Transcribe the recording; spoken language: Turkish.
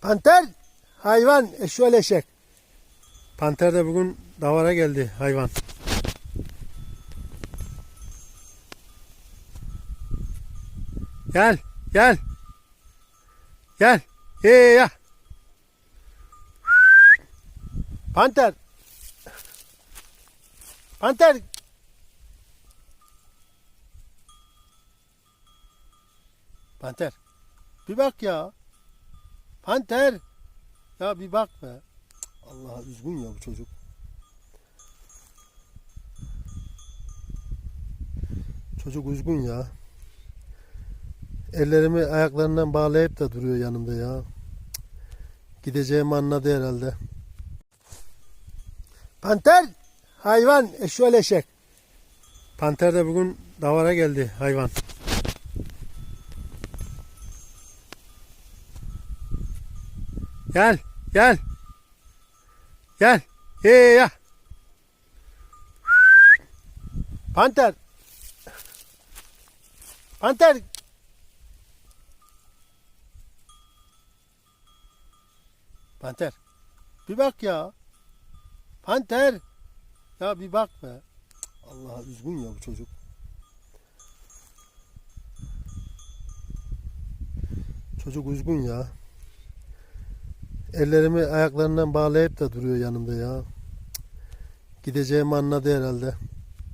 Panter hayvan eşyol eşek. Panter de bugün davara geldi hayvan. Gel gel. Gel. Hey ya. Panter. Panter. Panter. Bir bak ya. Panter. Ya bir bak be. Allah üzgün ya bu çocuk. Çocuk üzgün ya. Ellerimi ayaklarından bağlayıp da duruyor yanımda ya. Gideceğimi anladı herhalde. Panter hayvan eşyol eşek. Panter de bugün davara geldi hayvan. Gel, gel. Gel. Hey ya. Panter. Panter. Panter. Bir bak ya. Panter. Ya bir bak be. Allah üzgün ya bu çocuk. Çocuk üzgün ya. Ellerimi ayaklarından bağlayıp da duruyor yanımda ya. Gideceğimi anladı herhalde.